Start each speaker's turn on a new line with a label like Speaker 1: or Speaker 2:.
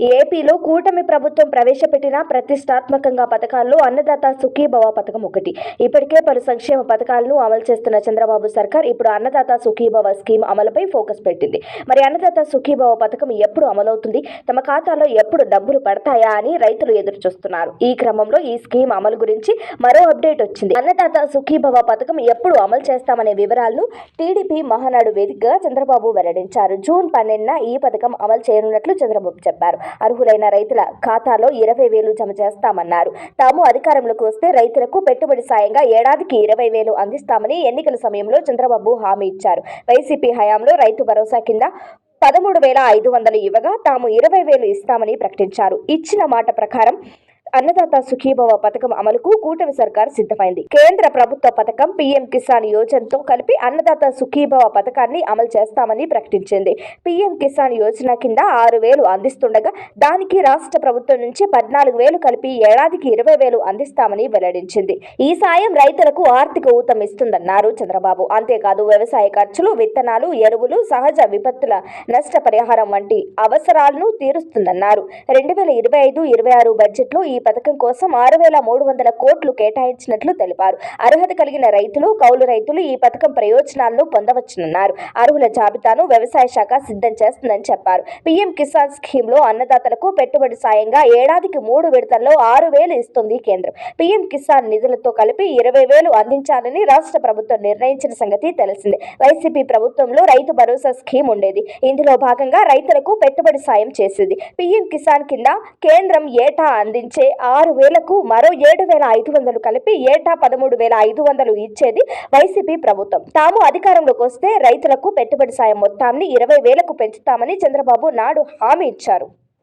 Speaker 1: ఏపీలో కూటమి ప్రభుత్వం ప్రవేశపెట్టిన ప్రతిష్టాత్మకంగా పథకాల్లో అన్నదాత సుఖీభవ పథకం ఒకటి. ఇప్పటికే పలు సంక్షేమ పథకాలను అమలు చేస్తున్న చంద్రబాబు సర్కార్ ఇప్పుడు అన్నదాత సుఖీభవ స్కీమ్ అమలుపై ఫోకస్ పెట్టింది. మరి అన్నదాత సుఖీభవ పథకం ఎప్పుడు అమలవుతుంది? తమ ఖాతాలో ఎప్పుడు డబ్బులు పడతాయా అని రైతులు ఎదురు చూస్తున్నారు ఈ క్రమంలో ఈ స్కీమ్ అమలు గురించి మరో అప్డేట్ వచ్చింది. అన్నదాత సుఖీభవ పథకం ఎప్పుడు అమలు చేస్తామనే వివరాలను టీడీపీ మహానాడు వేదికగా చంద్రబాబు వెల్లడించారు. జూన్ పన్నెండున ఈ పథకం అమలు చేయనున్నట్లు చంద్రబాబు చెప్పారు. అర్హులైన రైతుల ఖాతాలో ఇరవై వేలు జమ చేస్తామన్నారు. తాము అధికారంలోకి వస్తే రైతులకు పెట్టుబడి సాయంగా ఏడాదికి ఇరవై వేలు అందిస్తామని ఎన్నికల సమయంలో చంద్రబాబు హామీ ఇచ్చారు. వైసీపీ హయాంలో రైతు భరోసా కింద పదమూడు వేల ఐదు వందలు ఇవ్వగా తాము ఇరవై వేలు ఇస్తామని ప్రకటించారు. ఇచ్చిన మాట ప్రకారం అన్నదాత సుఖీభవ పథకం అమలుకు కూటమి సర్కార్ సిద్ధమైంది. కేంద్ర ప్రభుత్వ పథకం పీఎం కిసాన్ యోజనతో కలిపి అన్నదాత సుఖీభవ పథకాన్ని అమలు చేస్తామని ప్రకటించింది. పీఎం కిసాన్ యోజన కింద ఆరు వేలు అందిస్తుండగా దానికి రాష్ట్ర ప్రభుత్వం నుంచి పద్నాలుగు వేలు కలిపి ఏడాదికి ఇరవై వేలు అందిస్తామని వెల్లడించింది. ఈ సాయం రైతులకు ఆర్థిక ఊతం ఇస్తుందన్నారు చంద్రబాబు. అంతేకాదు వ్యవసాయ ఖర్చులు విత్తనాలు ఎరువులు సహజ విపత్తుల నష్టపరిహారం వంటి అవసరాలను తీరుస్తుందన్నారు. రెండు వేల ఇరవై ఐదు ఇరవై ఆరు బడ్జెట్లో ఈ ఈ పథకం కోసం ఆరు వేల మూడు వందల కోట్లు కేటాయించినట్లు తెలిపారు. అర్హత కలిగిన రైతులు కౌలు రైతులు ఈ పథకం ప్రయోజనాలను పొందవచ్చునన్నారు. అర్హుల జాబితాను వ్యవసాయ శాఖ సిద్ధం చేస్తుందని చెప్పారు. పీఎం కిసాన్ స్కీమ్లో అన్నదాతలకు పెట్టుబడి సాయంగా ఏడాదికి మూడు విడతల్లో ఆరు వేలు ఇస్తుంది కేంద్రం. పీఎం కిసాన్ నిధులతో కలిపి ఇరవై వేలు అందించాలని రాష్ట్ర ప్రభుత్వం నిర్ణయించిన సంగతి తెలిసిందే. వైసీపీ ప్రభుత్వంలో రైతు భరోసా స్కీమ్ ఉండేది. ఇందులో భాగంగా రైతులకు పెట్టుబడి సాయం చేసేది. పీఎం కిసాన్ కింద కేంద్రం ఏటా అందించే ఆరు వేలకు మరో ఏడు వేల ఐదు వందలు కలిపి ఏటా పదమూడు వేల ఐదు వందలు ఇచ్చేది వైసీపీ ప్రభుత్వం. తాము అధికారంలోకి వస్తే రైతులకు పెట్టుబడి సాయం మొత్తాన్ని ఇరవై వేలకు పెంచుతామని చంద్రబాబు నాడు హామీ ఇచ్చారు.